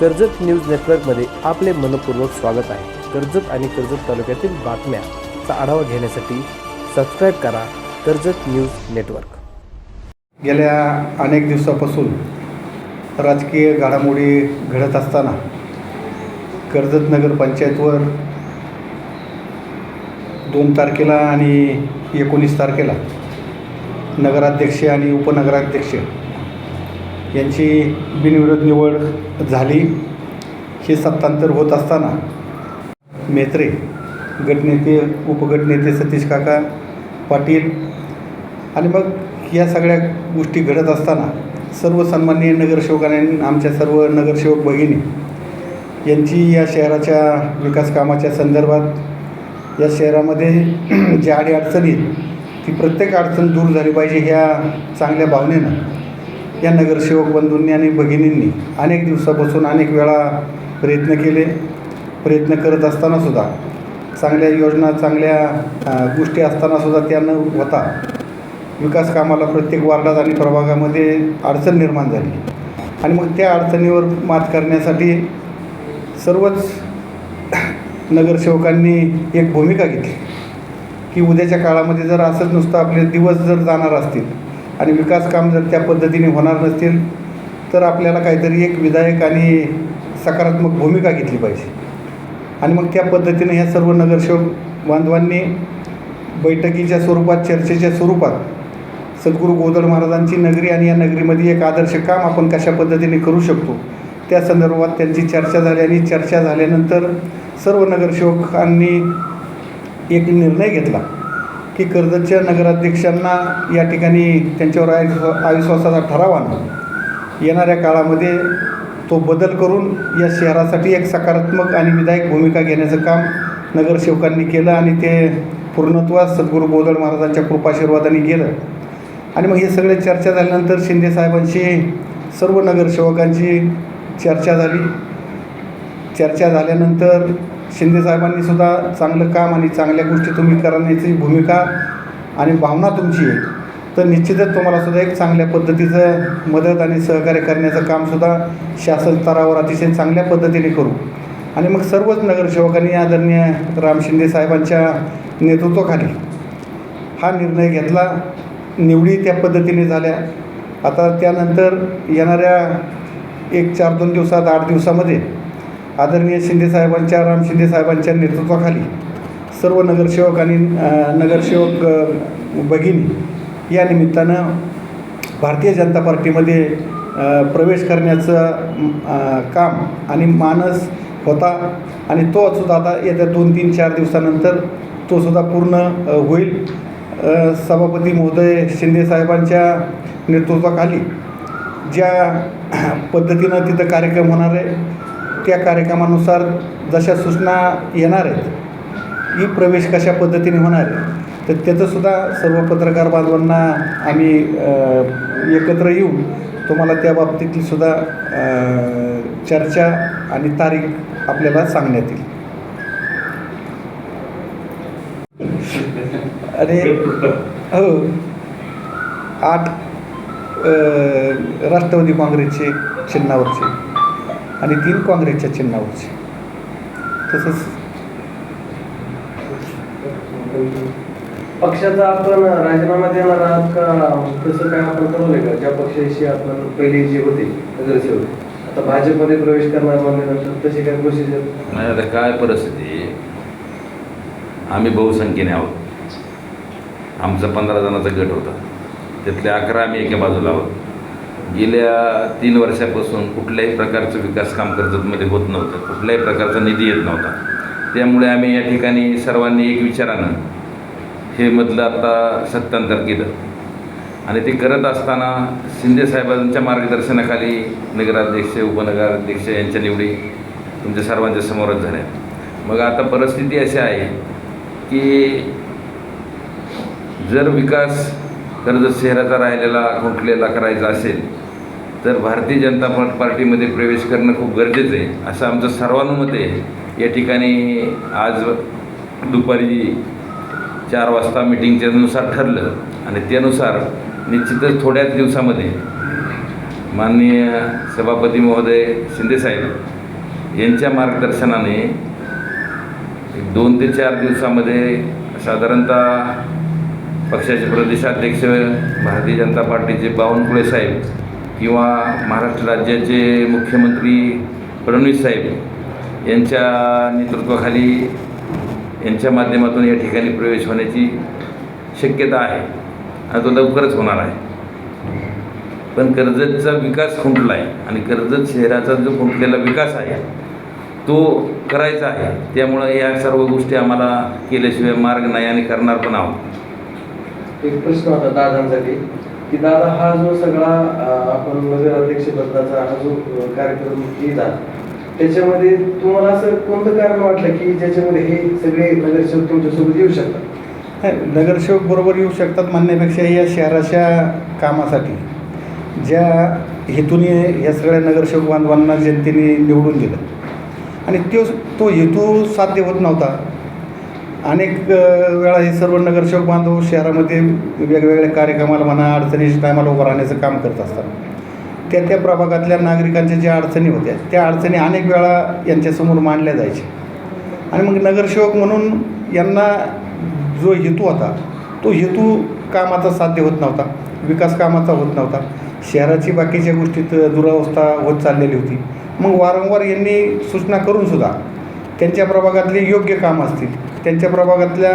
Karjat news नेटवर्कमध्ये आपले मनपूर्वक स्वागत आहे. कर्जत आणि कर्जत तालुक्यातील बातम्याचा आढावा घेण्यासाठी सबस्क्राईब करा कर्जत न्यूज नेटवर्क. गेल्या अनेक दिवसापासून राजकीय घडामोडी घडत असताना कर्जत नगर पंचायतवर दोन तारखेला आणि एकोणीस तारखेला नगराध्यक्ष आणि उपनगराध्यक्ष यांची बिनविरोध निवड झाली. हे सत्तांतर होत असताना मेत्रे गटनेते उपगटनेते सतीश काका पाटील आणि मग या सगळ्या गोष्टी घडत असताना सर्व सन्माननीय नगरसेवकांनी आमच्या सर्व नगरसेवक भगिनी यांची या शहराच्या विकास कामाच्या संदर्भात या शहरामध्ये ज्या आणि अडचणी आहेत, ती प्रत्येक अडचण दूर झाली पाहिजे ह्या चांगल्या भावनेनं या नगरसेवक बंधूंनी आणि भगिनींनी अनेक दिवसापासून अनेक वेळा प्रयत्न केले. प्रयत्न करत असतानासुद्धा चांगल्या योजना चांगल्या गोष्टी असतानासुद्धा त्या न होता विकास कामाला प्रत्येक वार्डात आणि प्रभागामध्ये अडचण निर्माण झाली. आणि मग त्या अडचणीवर मात करण्यासाठी सर्वच नगरसेवकांनी एक भूमिका घेतली. की उद्याच्या काळामध्ये जर असंच नुसतं आपले दिवस जर जाणार असतील आणि विकास काम जर त्या पद्धतीने होणार नसतील तर आपल्याला काहीतरी एक विधायक आणि सकारात्मक भूमिका घेतली पाहिजे. आणि मग त्या पद्धतीने ह्या सर्व नगरसेवक बांधवांनी बैठकीच्या स्वरूपात चर्चेच्या स्वरूपात सद्गुरू गोदड महाराजांची नगरी आणि या नगरीमध्ये एक आदर्श काम आपण कशा पद्धतीने करू शकतो त्या संदर्भात त्यांची चर्चा झाली आणि चर्चा झाल्यानंतर सर्व नगरसेवकांनी एक निर्णय घेतला. की कर्जतच्या नगराध्यक्षांना या ठिकाणी त्यांच्यावर आय अविश्वासाचा ठराव आणून येणाऱ्या काळामध्ये तो बदल करून या शहरासाठी एक सकारात्मक आणि विधायक भूमिका घेण्याचं काम नगरसेवकांनी केलं आणि ते पूर्णत्वास सद्गुरू गोदळ महाराजांच्या कृपाशीर्वादाने गेलं. आणि मग हे सगळे चर्चा झाल्यानंतर शिंदेसाहेबांशी सर्व नगरसेवकांची चर्चा झाली. चर्चा झाल्यानंतर शिंदेसाहेबांनी सुद्धा चांगलं काम आणि चांगल्या गोष्टी तुम्ही करण्याची भूमिका आणि भावना तुमची आहे. तर निश्चितच तुम्हाला सुद्धा एक चांगल्या पद्धतीचं मदत आणि सहकार्य करण्याचं कामसुद्धा शासन स्तरावर अतिशय चांगल्या पद्धतीने करू. आणि मग सर्वच नगरसेवकांनी आदरणीय राम शिंदे साहेबांच्या नेतृत्वाखाली हा निर्णय घेतला. निवडी त्या पद्धतीने झाल्या. आता त्यानंतर येणाऱ्या एक चार दोन दिवसात आठ दिवसामध्ये आदरणीय शिंदेसाहेबांच्या राम शिंदेसाहेबांच्या नेतृत्वाखाली सर्व नगरसेवक आणि नगरसेवक भगिनी या निमित्तानं भारतीय जनता पार्टीमध्ये प्रवेश करण्याचं काम आणि मानस होता आणि तो सुद्धा आता येत्या दोन तीन चार दिवसानंतर तो सुद्धा पूर्ण होईल. सभापती महोदय शिंदेसाहेबांच्या नेतृत्वाखाली ज्या पद्धतीनं तिथं कार्यक्रम होणार आहे त्या कार्यक्रमानुसार जशा सूचना येणार आहेत ही प्रवेश कशा पद्धतीने होणार आहे तर त्याचंसुद्धा सर्व पत्रकार बांधवांना आम्ही एकत्र येऊन तुम्हाला त्या बाबतीतली सुद्धा अ, चर्चा आणि तारीख आपल्याला सांगण्यात येईल. आणि हो आठ राष्ट्रवादी काँग्रेसचे चिन्हावरचे आणि तीन काँग्रेसच्या चिन्हावरचे. तसंच पक्षाचा आपण राजीनामा देणार आहात का? तसं काय आपण ठरवलंय का? ज्या पक्षाशी आपण पहिले जे होते नगरसेवक आता भाजपमध्ये प्रवेश करणार म्हणल्यानंतर तशी काय प्रोसिजर नाही आता काय परिस्थिती? आम्ही बहुसंख्येने आहोत. आमचा पंधरा जणांचा गट होता. त्यातले अकरा आम्ही एका बाजूला आहोत. गेल्या तीन वर्षापासून कुठल्याही प्रकारचं विकास काम कर्जतमध्ये होत नव्हतं. कुठल्याही प्रकारचा निधी येत नव्हता. त्यामुळे आम्ही या ठिकाणी सर्वांनी एक विचारानं हे मधलं आता सत्तांतर केलं. आणि ते करत असताना शिंदे साहेबांच्या मार्गदर्शनाखाली नगराध्यक्ष उपनगराध्यक्ष यांच्या निवडी तुमच्या सर्वांच्या समोरच झाल्या. मग आता परिस्थिती अशी आहे की जर विकास कर्जत शहराचा राहिलेला खुंटलेला करायचा असेल तर भारतीय जनता पार्टीमध्ये प्रवेश करणं खूप गरजेचं आहे. असं आमचं सर्वानुमत आहे. या ठिकाणी आज दुपारी चार वाजता मीटिंगच्यानुसार ठरलं आणि त्यानुसार निश्चितच थोड्याच दिवसामध्ये माननीय सभापती महोदय शिंदेसाहेब यांच्या मार्गदर्शनाने दोन ते चार दिवसामध्ये साधारणतः पक्षाचे प्रदेशाध्यक्ष भारतीय जनता पार्टीचे बावनकुळे साहेब किंवा महाराष्ट्र राज्याचे मुख्यमंत्री फडणवीस साहेब यांच्या नेतृत्वाखाली यांच्या माध्यमातून या ठिकाणी प्रवेश होण्याची शक्यता आहे. आणि तो लवकरच होणार आहे. पण कर्जतचा विकास खुंटला आहे आणि कर्जत शहराचा जो खुंटलेला विकास आहे तो करायचा आहे. त्यामुळं या सर्व गोष्टी आम्हाला केल्याशिवाय मार्ग नाही आणि करणार पण आहोत. एक प्रश्न होता दादांसाठी. की दादा हा जो सगळा आपण म्हणजे नगराध्यक्ष पदाचा हा जो कार्यक्रम केला त्याच्यामध्ये तुम्हाला असं कोणतं कारण वाटलं की ज्याच्यामध्ये हे सगळे नगरसेवक तुमच्यासोबत येऊ शकतात? नगरसेवक बरोबर येऊ शकतात म्हणण्यापेक्षा या शहराच्या कामासाठी. ज्या हेतूने या सगळ्या नगरसेवक बांधवांना जनतेने निवडून दिलं. आणि तो तो हेतू साध्य होत नव्हता. अनेक वेळा हे सर्व नगरसेवक बांधव शहरामध्ये वेगवेगळ्या कार्यक्रमाला म्हणा अडचणीच्या टायमाला उभं राहण्याचं काम करत असतात. त्या त्या प्रभागातल्या नागरिकांच्या ज्या अडचणी होत्या त्या अडचणी अनेक वेळा यांच्यासमोर मांडल्या जायच्या. आणि मग नगरसेवक म्हणून यांना जो हेतू होता तो हेतू कामाचा साध्य होत नव्हता विकास कामाचा होत नव्हता. शहराची बाकीच्या गोष्टीत दुरावस्था होत चाललेली होती. मग वारंवार यांनी सूचना करूनसुद्धा त्यांच्या प्रभागातली योग्य काम असतील त्यांच्या प्रभागातल्या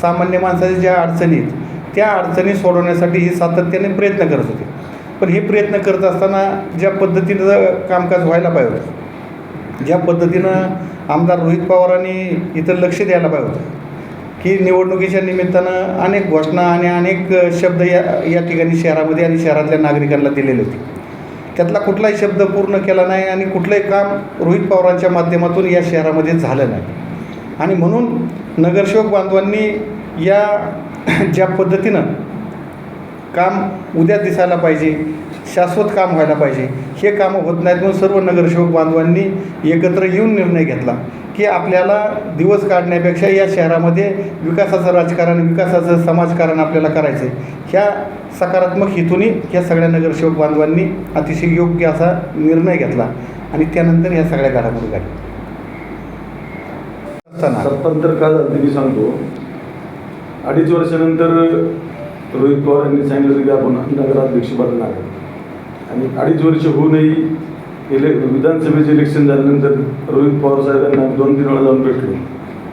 सामान्य माणसाच्या ज्या अडचणी आहेत त्या अडचणी सोडवण्यासाठी हे सातत्याने प्रयत्न करत होते. पण हे प्रयत्न करत असताना ज्या पद्धतीनं कामकाज व्हायला पाहिजे होतं ज्या पद्धतीनं आमदार रोहित पवारांनी इथं लक्ष द्यायला पाहिजे होतं की निवडणुकीच्या निमित्तानं अनेक घोषणा आणि अनेक शब्द या या ठिकाणी शहरामध्ये आणि शहरातल्या नागरिकांना दिलेले होते. त्यातला कुठलाही शब्द पूर्ण केला नाही आणि कुठलंही काम रोहित पवारांच्या माध्यमातून या शहरामध्ये झालं नाही. आणि म्हणून नगरसेवक बांधवांनी या ज्या पद्धतीनं काम उद्या दिसायला पाहिजे शाश्वत काम व्हायला पाहिजे हे कामं होत नाहीत म्हणून सर्व नगरसेवक बांधवांनी एकत्र येऊन निर्णय घेतला. की आपल्याला दिवस काढण्यापेक्षा या शहरामध्ये विकासाचं राजकारण विकासाचं समाजकारण आपल्याला करायचं आहे. ह्या सकारात्मक हेतूने ह्या सगळ्या नगरसेवक बांधवांनी अतिशय योग्य असा निर्णय घेतला आणि त्यानंतर ह्या सगळ्या घडामोडी घडल्या. सत्तांतर का झालं मी सांगतो. अडीच वर्षानंतर रोहित पवार यांनी सांगितलं की आपण नगराध्यक्ष बनणार आणि अडीच वर्ष होऊनही इले विधानसभेचे इलेक्शन झाल्यानंतर रोहित पवार साहेबांना दोन तीन वेळा जाऊन भेटलो.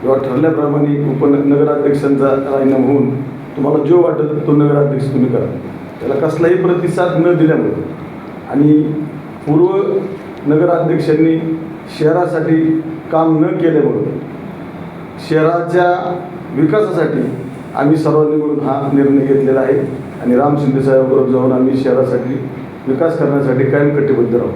तेव्हा ठरल्याप्रमाणे उपनगराध्यक्षांचा राजीनामा होऊन तुम्हाला जो वाटत तो नगराध्यक्ष तुम्ही करा. त्याला कसलाही प्रतिसाद न दिल्यामुळे आणि पूर्व नगराध्यक्षांनी शहरासाठी काम न केल्यामुळं शहराच्या विकासासाठी आम्ही सर्वांनी मिळून हा निर्णय घेतलेला आहे. आणि राम शिंदे साहेबांबरोबर जाऊन आम्ही शहरासाठी विकास करण्यासाठी कायम कटिबद्ध राहू.